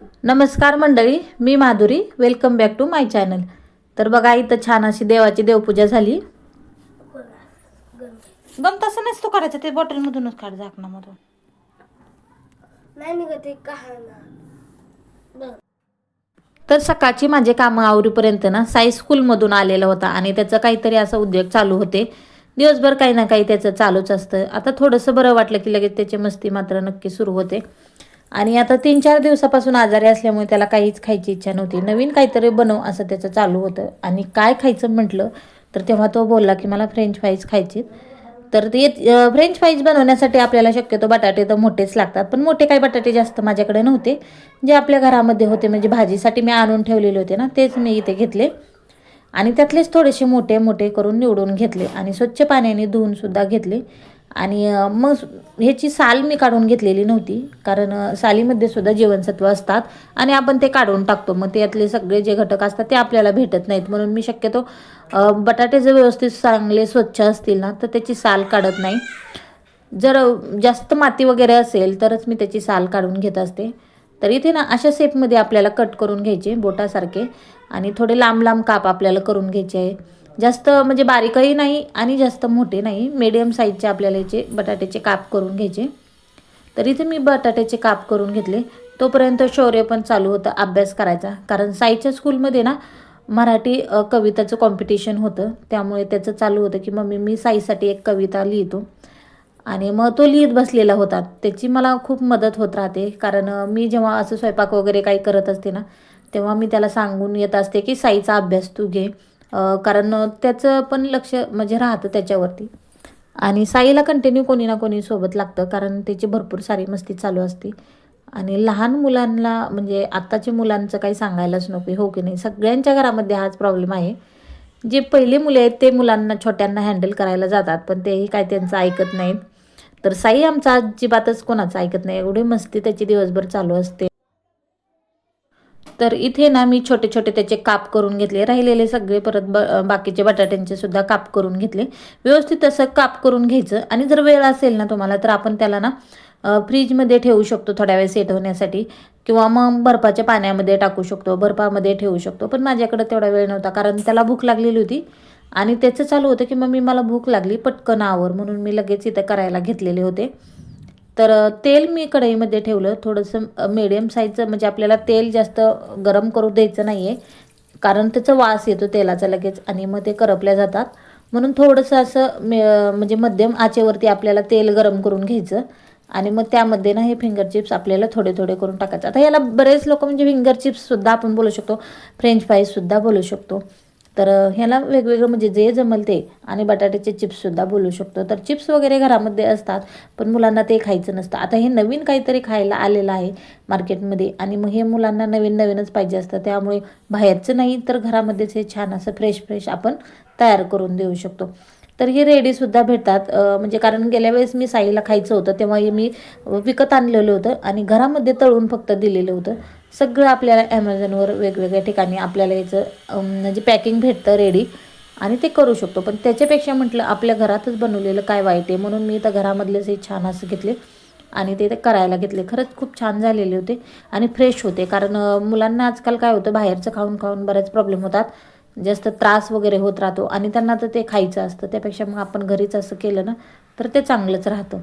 नमस्कार मंडळी मी Madhuri. Welcome back to my channel तर बघा इथं छान अशी देवाची देवपूजा झाली. गम तसं नसतो करायचं ते बॉटलमधूनच काढ झाकणामधून. तर सकाळची माझे कामं आवरीपर्यंत ना साई स्कूलमधून आलेला होता आणि त्याचं काहीतरी असा उद्योग चालू होते. दिवसभर काही ना काही त्याचं चालूच असतं. आता थोडंसं बरं वाटलं की लगेच त्याची मस्ती मात्र नक्की सुरू होते. आणि आता तीन चार दिवसापासून आजारी असल्यामुळे त्याला काहीच खायची इच्छा नव्हती. नवीन काहीतरी बनव असं त्याचं चालू होतं. आणि काय खायचं म्हटलं तर तेव्हा तो बोलला की मला फ्रेंच फ्राईज खायची तर ते फ्रेंच फ्राईज बनवण्यासाठी आपल्याला शक्यतो बटाटे तर मोठेच लागतात. पण मोठे काही बटाटे जास्त माझ्याकडे नव्हते. जे आपल्या घरामध्ये होते म्हणजे भाजीसाठी मी आणून ठेवलेले होते ना तेच मी इथे घेतले. आणि त्यातलेच थोडेसे मोठे मोठे करून निवडून घेतले. आणि स्वच्छ पाण्याने धुवूनसुद्धा घेतले. आणि मग ह्याची साल मी काढून घेतलेली नव्हती. कारण सालीमध्ये सुद्धा जीवनसत्व असतात आणि आपण ते काढून टाकतो. मग त्यातले सगळे जे घटक असतात ते आपल्याला भेटत नाहीत. म्हणून मी शक्यतो बटाटे जर व्यवस्थित चांगले स्वच्छ असतील ना तर त्याची साल काढत नाही. जर जास्त माती वगैरे असेल तरच मी त्याची साल काढून घेत असते. तर इथे ना अशा शेपमध्ये आपल्याला कट करून घ्यायचे बोटासारखे. आणि थोडे लांब लांब काप आपल्याला करून घ्यायचे आहे जास्त म्हणजे बारीकही नाही आणि जास्त मोठे नाही. मीडियम साईजचे आपल्याला याचे बटाट्याचे काप करून घ्यायचे. तर इथे मी बटाट्याचे काप करून घेतले. तोपर्यंत शौर्य पण चालू होतं अभ्यास करायचा. कारण साईच्या स्कूलमध्ये ना मराठी कविताचं कॉम्पिटिशन होतं. त्यामुळे त्याचं चालू होतं की मम्मी मी साईसाठी एक कविता लिहितो. आणि मग तो लिहित बसलेला होता. त्याची मला खूप मदत होत राहते. कारण मी जेव्हा असं स्वयंपाक वगैरे काही करत असते ना तेव्हा मी त्याला सांगून येत असते की साईचा अभ्यास तू घे. कारण त्याचं पण लक्ष म्हणजे राहतं त्याच्यावरती. आणि साईला कंटिन्यू कोणी ना कोणी सोबत लागतं कारण त्याची भरपूर सारी मस्ती चालू असते. आणि लहान मुलांना म्हणजे आत्ताच्या मुलांचं काही सांगायलाच नको हो की नाही? सगळ्यांच्या घरामध्ये हाच प्रॉब्लेम आहे. जे पहिले मुले आहेत ते मुलांना छोट्यांना हँडल करायला जातात पण तेही काय त्यांचं ऐकत नाहीत. तर साई आमचा अजिबातच कोणाचं ऐकत नाही. एवढी मस्ती त्याची दिवसभर चालू असते. तर इथे ना मी छोटे छोटे त्याचे काप करून घेतले. राहिलेले सगळे परत ब बाकीचे बटाट्यांचे सुद्धा काप करून घेतले. व्यवस्थित असं काप करून घ्यायचं आणि जर वेळ असेल ना तुम्हाला तर आपण त्याला ना फ्रीजमध्ये ठेवू शकतो थोड्या वेळ सेट होण्यासाठी. किंवा मग बर्फाच्या पाण्यामध्ये टाकू शकतो बर्फामध्ये ठेवू शकतो. पण माझ्याकडे तेवढा वेळ नव्हता कारण त्याला भूक लागलेली होती. आणि त्याचं चालू होतं की मग मी मला भूक लागली पटकन आवर. म्हणून मी लगेच इथं करायला घेतलेले होते. तर तेल मी कढईमध्ये ठेवलं. थोडंसं मीडियम साईजचं म्हणजे आपल्याला तेल जास्त गरम करू द्यायचं नाही आहे कारण त्याचा वास येतो तेलाचा लगेच आणि मग ते करपल्या जातात. म्हणून थोडंसं असं मे म्हणजे मध्यम आचेवरती आपल्याला तेल गरम करून घ्यायचं. आणि मग त्यामध्ये ना हे फिंगर चिप्स आपल्याला थोडे थोडे करून टाकायचं. आता याला बरेच लोक म्हणजे फिंगर चिप्ससुद्धा आपण बोलू शकतो. फ्रेंच फ्राईजसुद्धा बोलू शकतो. तर ह्याला वेगवेगळं म्हणजे जे जमल ते. आणि बटाट्याचे चिप्ससुद्धा बोलू शकतो. तर चिप्स वगैरे घरामध्ये असतात पण मुलांना ते खायचं नसतं. आता हे नवीन काहीतरी खायला आलेलं आहे मार्केटमध्ये आणि मग हे मुलांना नवीन नवीनच पाहिजे असतं. त्यामुळे बाहेरचं नाही तर घरामध्येच हे छान असं फ्रेश फ्रेश आपण तयार करून देऊ शकतो. तर हे रेडीसुद्धा भेटतात. म्हणजे कारण गेल्या वेळेस मी साईला खायचं होतं तेव्हा हे मी विकत आणलेलं होतं आणि घरामध्ये तळून फक्त दिलेलं होतं. सगळं आपल्याला ॲमेझॉनवर वेगवेगळ्या ठिकाणी आपल्याला याचं म्हणजे पॅकिंग भेटतं रेडी आणि ते करू शकतो. पण त्याच्यापेक्षा म्हटलं आपल्या घरातच बनवलेलं काय वाईट आहे? म्हणून मी तर घरामधलेच हे छान असं घेतले आणि ते करायला घेतले. खरंच खूप छान झालेले होते आणि फ्रेश होते. कारण मुलांना आजकाल काय होतं बाहेरचं खाऊन खाऊन बऱ्याच प्रॉब्लेम होतात. जास्त त्रास वगैरे होत राहतो आणि त्यांना तर ते खायचं असतं. त्यापेक्षा मग आपण घरीच असं केलं ना तर ते चांगलंच राहतं.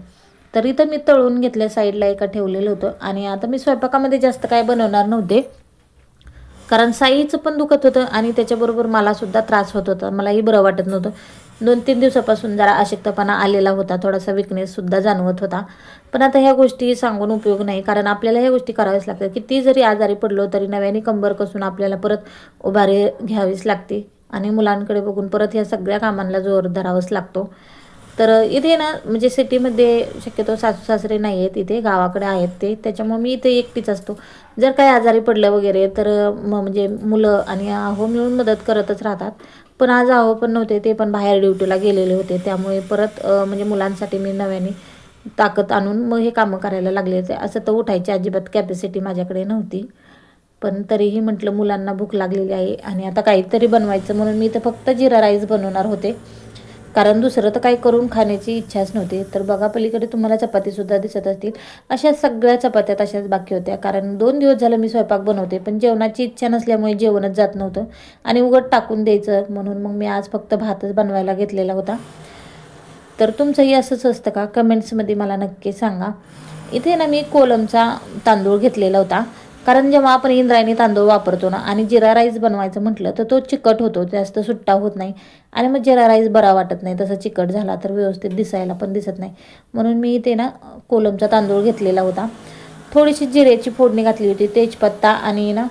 तरी तर मी तळून घेतल्या साईडला एका ठेवलेलं होतं. आणि आता मी स्वयंपाकामध्ये जास्त काय बनवणार नव्हते. कारण साईचं पण दुखत होतं आणि त्याच्याबरोबर मलासुद्धा त्रास होत होता. मलाही बरं वाटत नव्हतं. दोन तीन दिवसापासून जरा अशक्तपणा आलेला होता. थोडासा विकनेससुद्धा जाणवत होता. पण आता ह्या गोष्टी सांगून उपयोग नाही. कारण आपल्याला ह्या गोष्टी कराव्याच लागतात. किती जरी आजारी पडलो तरी नव्याने कंबर कसून आपल्याला परत उभारी घ्यावीच लागते. आणि मुलांकडे बघून परत ह्या सगळ्या कामांना जोर धरावाच लागतो. तर इथे ना म्हणजे सिटीमध्ये शक्यतो सासू सासरे नाही आहेत इथे गावाकडे आहेत ते. त्याच्यामुळे मी इथे एकटीच असतो. जर काही आजारी पडलं वगैरे तर मग म्हणजे मुलं आणि आहो मिळून मदत करतच राहतात. पण आज आहो पण नव्हते ते पण बाहेर ड्युटीला गेलेले होते. त्यामुळे परत म्हणजे मुलांसाठी मी नव्याने ताकद आणून मग हे कामं करायला लागले होते. असं तर उठायची अजिबात कॅपॅसिटी माझ्याकडे नव्हती. पण तरीही म्हटलं मुलांना भूक लागलेली आहे आणि आता काहीतरी बनवायचं म्हणून मी तर फक्त जिरा राईस बनवणार होते. कारण दुसरं तर काही करून खाण्याची इच्छाच नव्हती. तर बघा पलीकडे तुम्हाला चपातीसुद्धा दिसत असतील. अशा सगळ्या चपात्या तशाच बाकी होत्या. कारण दोन दिवस झालं मी स्वयंपाक बनवते पण जेवणाची इच्छा नसल्यामुळे जेवणच जात नव्हतं. आणि उघड टाकून द्यायचं म्हणून मग मी आज फक्त भातच बनवायला घेतलेला होता. तर तुमचंही असंच असतं का? कमेंट्समध्ये मला नक्की सांगा. इथे ना मी कोलमचा तांदूळ घेतलेला होता. कारण जेव्हा आपण इंद्रायणी तांदूळ वापरतो ना आणि जिरा राईस बनवायचं म्हटलं तर तो चिकट होतो जास्त सुट्टा होत नाही. आणि मग जिरा राईस बरा वाटत नाही तसा चिकट झाला तर व्यवस्थित दिसायला पण दिसत नाही. म्हणून मी इथे ना कोलमचा तांदूळ घेतलेला होता. थोडीशी जिऱ्याची फोडणी घातली होती तेजपत्ता आणि ना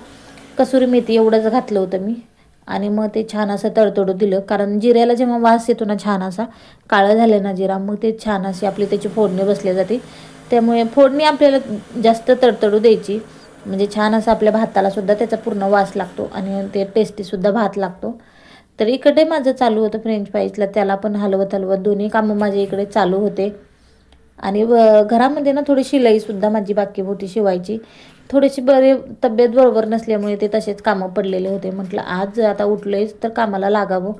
कसुरी मेथी एवढंच घातलं होतं मी. आणि मग ते छान असं तडतडू दिलं कारण जिऱ्याला जेव्हा वास येतो ना छान असा काळं झालं ना जिरा मग ते छान अशी आपली त्याची फोडणी बसली जाते. त्यामुळे फोडणी आपल्याला जास्त तडतडू द्यायची. म्हणजे छान असं आपल्या भाताला सुद्धा त्याचा पूर्ण वास लागतो आणि ते टेस्टीसुद्धा भात लागतो. तर इकडे माझं चालू होतं फ्रेंच फ्राईजला त्याला पण हलवत हलवत दोन्ही कामं माझे इकडे चालू होते. आणि व- घरामध्ये ना थोडी शिलाईसुद्धा माझी बाकी होती शिवायची. थोडीशी बरे तब्येत बरोबर नसल्यामुळे ते तसेच कामं पडलेले होते. म्हटलं आज आता उठलेच तर कामाला लागावं.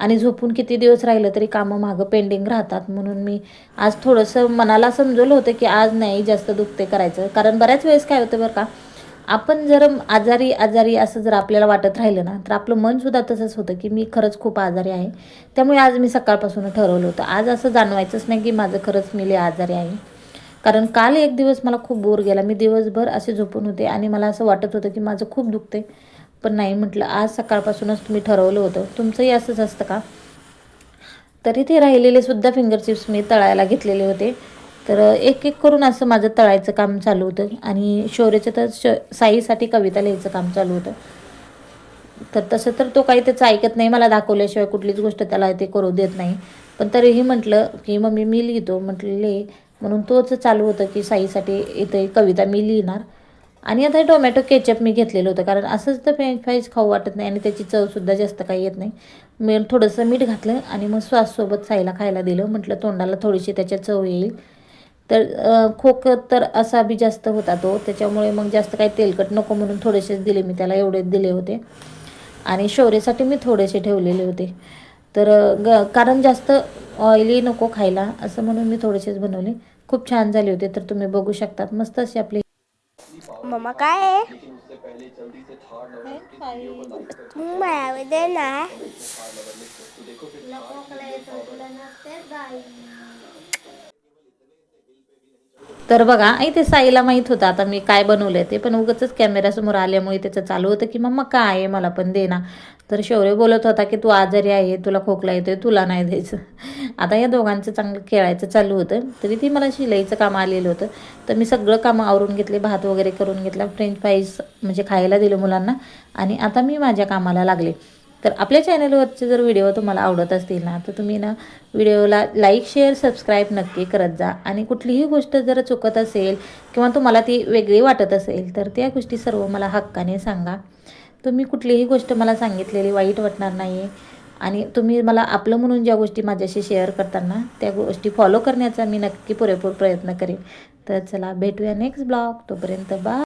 आणि झोपून किती दिवस राहिलं तरी कामं मागं पेंडिंग राहतात. म्हणून मी आज थोडंसं मनाला समजवलं होतं की आज नाही जास्त दुखते करायचं. कारण बऱ्याच वेळेस काय होतं बरं का आपण जर आजारी आजारी असं जर आपल्याला वाटत राहिलं ना तर आपलं मनसुद्धा तसंच होतं की मी खरंच खूप आजारी आहे. त्यामुळे आज मी सकाळपासून ठरवलं होतं. आज असं जाणवायचंच नाही की माझं खरंच मी लय आजारी आहे. कारण काल एक दिवस मला खूप बोर गेला. मी दिवसभर असे झोपून होते आणि मला असं वाटत होतं की माझं खूप दुखते पण नाही म्हटलं आज सकाळपासूनच तुम्ही ठरवलं होतं. तुमचंही असंच असतं का? तरी ते राहिलेले सुद्धा फिंगर चिप्स मी तळायला घेतलेले होते. तर एक एक करून असं माझं तळायचं काम चालू होतं आणि शौर्याचं तर श साईसाठी कविता लिहायचं काम चालू होतं. तर तसं तर तो काही त्याचं ऐकत नाही मला दाखवल्याशिवाय कुठलीच गोष्ट त्याला ते करू देत नाही. पण तरीही म्हटलं की मम्मी मी लिहितो. म्हटलं ले म्हणून तोच चालू होतं की साईसाठी इथे कविता मी लिहिणार. आणि आता हे टोमॅटो केचप मी घेतलेलं होतं कारण असंच तर फ्रेंच फ्राईज खाऊ वाटत नाही आणि त्याची चवसुद्धा जास्त काही येत नाही. मी थोडंसं मीठ घातलं आणि मग श्वाससोबत साईला खायला दिलं. म्हटलं तोंडाला थोडीशी त्याच्या चव येईल. तर खोक तर असा बी जास्त होता तो. त्याच्यामुळे मग जास्त काही तेलकट नको म्हणून थोडेसेच दिले मी त्याला एवढेच दिले होते. आणि शौर्यासाठी मी थोडेसे ठेवलेले होते. तर ग कारण जास्त ऑइली नको खायला असं म्हणून मी थोडेसेच बनवले. खूप छान झाले होते तर तुम्ही बघू शकतात. मस्त असे आपले मम्मा काय आहे तू माझ्यावर दे ना तर बघा आई ते साईला माहीत होतं आता मी काय बनवलं ते पण उगाच कॅमेऱ्यासमोर आल्यामुळे त्याचं चालू होतं की मम्मा काय आहे? मला पण दे ना. तर शौर्य बोलत होता की तू आजारी आहे तुला खोकला येतोय तुला नाही द्यायचं. आता या दोघांचं चांगलं खेळायचं चालू होतं. तरी ती मला शिलाईचं काम आलेलं होतं. तर मी सगळं कामं आवरून घेतले भात वगैरे करून घेतला फ्रेंच फ्राईज म्हणजे खायला दिलं मुलांना. आणि आता मी माझ्या कामाला लागले. तर आपल्या चॅनलवरचे जर व्हिडिओ तुम्हाला आवडत असतील ना तर तुम्ही ना व्हिडिओला लाईक शेअर सबस्क्राईब नक्की करत जा. आणि कुठलीही गोष्ट जर चुकत असेल किंवा तुम्हाला ती वेगळी वाटत असेल तर त्या गोष्टी सर्व मला हक्काने सांगा. तुम्ही कुठलीही गोष्ट मला सांगितलेली वाईट वाटणार नाही आहे आणि तुम्ही मला आपलं म्हणून ज्या गोष्टी माझ्याशी शेअर करताना त्या गोष्टी फॉलो करण्याचा मी नक्की पुरेपूर प्रयत्न करेन. तर चला भेटूया नेक्स्ट ब्लॉग तोपर्यंत बा